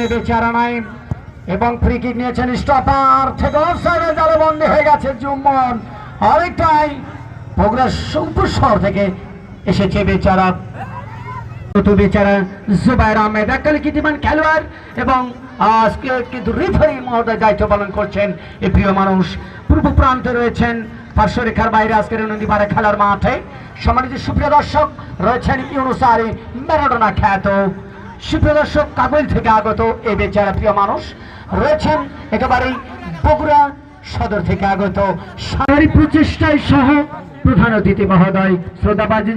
এই বেচারা নাই এবং ফ্রি কিক নিয়েছেন স্টপার থেকে অফসাইডে জালে হয়ে গেছে জুম্মন। অনেকটাই থেকে এসেছে বেচারা। নতুন বেচারা জুবাইর আহমেদ। কীর্তিমান খেলোয়াড় এবং আজকে কিন্তু মহোদয় দায়িত্ব পালন করছেন এই প্রিয় মানুষ। পূর্ব প্রান্তে রয়েছেন পার্শ্বরেখার বাইরে আজকের নদীপাড়া খেলার মাঠে। সম্মানিত সুপ্রিয় দর্শক, রয়েছেন ইউনুসারি ম্যারাডোনা খ্যাত সুপ্রিয় দর্শক কাগল থেকে আগত এই বেচারা প্রিয় মানুষ রয়েছেন একেবারেই বগুড়া সদর থেকে আগত সারি প্রচেষ্টায় সহ প্রধান অতিথি মহোদয়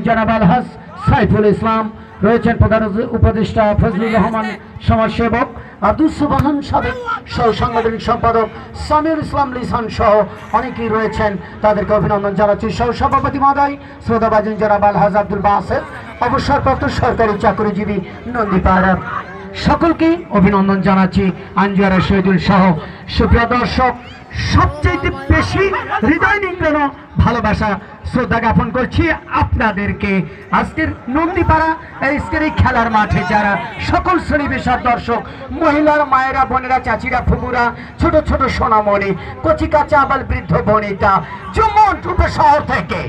জনাব আলহাস সাইফুল ইসলাম রয়েছেন প্রধান উপদেষ্টা ফজলুর রহমান সমাজসেবক, আব্দুল সুবাহান সাবেক সহ সাংগঠনিক সম্পাদক সামিউল ইসলাম লিসান সহ অনেকেই রয়েছেন। তাদেরকে অভিনন্দন জানাচ্ছি। সহ সভাপতি মহোদয় শ্রদ্ধাবাজিন জনাব আলহাজ আব্দুল বাসেদ অবসরপ্রাপ্ত সরকারি চাকরিজীবী নন্দীপাড়া। সকলকে অভিনন্দন জানাচ্ছি আঞ্জুয়ারা শহীদুল সহ সুপ্রিয় দর্শক সবচেয়ে বেশি হৃদয় নিংড়ানো ভালোবাসা শ্রদ্ধা জ্ঞাপন করছি আপনাদেরকে। আজকের নন্দীপাড়া আজকের এই খেলার মাঠে যারা সকল শ্রেণি পেশার দর্শক, মহিলার মায়েরা, বোনেরা, চাচিরা ফুবুরা ছোট ছোট সোনামণি কচিকা চাবাল বৃদ্ধ, বনিতা টুপে শহর থেকে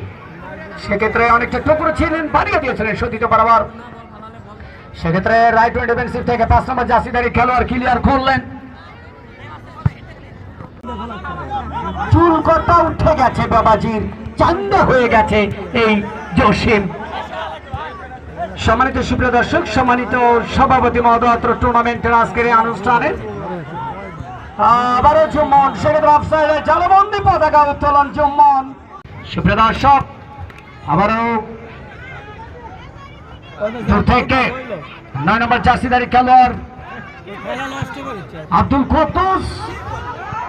সেক্ষেত্রে অনেকটা টুকরো ছিলেন বাড়িয়ে দিয়েছিলেন সতীত বরাবর সেক্ষেত্রে রাইট উইন্ড ডিফেন্সিভ থেকে পাঁচ নম্বর জাসিদারি খেলোয়াড় ক্লিয়ার করলেন। চুল কথা উঠে গেছে বাবাজির, চান্দা হয়ে গেছে এই জসিম। সম্মানিত সুপ্রিয় দর্শক, সম্মানিত সভাপতি মহোদয়, অত্র টুর্নামেন্টের আজকের এই অনুষ্ঠানে, আবারও চুম্বন, সেক্ষেত্রে অফসাইডে জলবন্দি পতাকা উত্তোলন চুম্বন। সুপ্রিয় দর্শক আবারও থেকে নয় নম্বর জার্সিদারি খেলোয়াড় আব্দুল কুদ্দুস।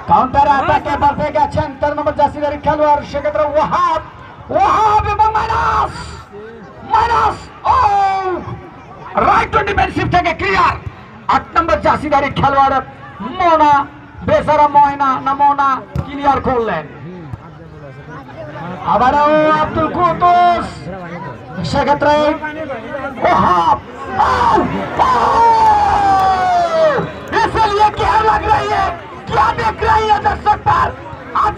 কাউন্টার অ্যাটাকে পেয়ে গেছেন তেরো নম্বর জার্সিদারি খেলোয়াড় সেক্ষেত্রে ওয়াহাব। ওয়াহাব এবং মাইনাস। মাইনাস ও। রাইট টু ডিফেন্সিভ থেকে ক্লিয়ার আট নম্বর জার্সিদারি খেলোয়াড় মোনা বেসারা ময়না না মোনা ক্লিয়ার করলেন। আবারও আব্দুল কুদ্দুস সেক্ষেত্রে ওহাব आउ! आउ! इसलिए क्या लग रही है क्या देख रही है दर्शक पर आज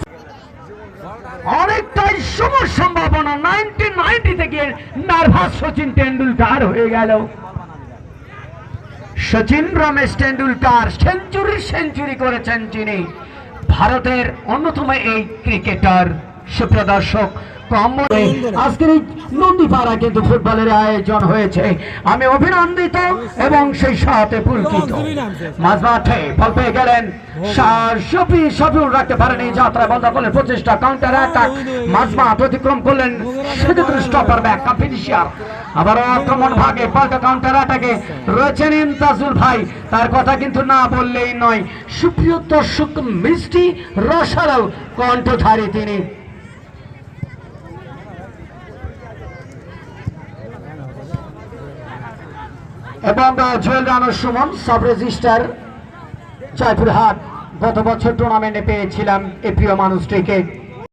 অনেকটাই শুভ সম্ভাবনা নাইনটিন নাইনটি থেকে নার্ভাস সচিন টেন্ডুলকার হয়ে গেল সচিন রমেশ টেন্ডুলকার সেঞ্চুরি সেঞ্চুরি করেছেন যিনি ভারতের অন্যতম এই ক্রিকেটার আজকের এই নন্দীপাড়া কিন্তু ফুটবলের আয়োজন হয়েছে। আমি অভিনন্দিত এবং সেই সাথে পুলকিত। মাঝ মাঠে বল পেয়ে গেলেন শফি শফিউল রাখতে পারেনি। যাত্রা বন্ধ করলেন প্রচেষ্টা কাউন্টার অ্যাটাক মাঝ মাঠ অতিক্রম করলেন সেক্ষেত্রে স্টপার ব্যাক ফিনিশিয়ার আবারও আক্রমণ ভাগে পাল্টা কাউন্টার অ্যাটাকে রয়েছেন ইমতাজুল ভাই। তার কথা কিন্তু না বললেই নয়। সুপ্রিয় দর্শক মিষ্টি রসালো কণ্ঠধারী তিনি। এবং জুয়েল রানার সুমন সাব রেজিস্টার জয়পুরহাট। গত বছর টুর্নামেন্টে পেয়েছিলাম এই প্রিয় মানুষটিকে।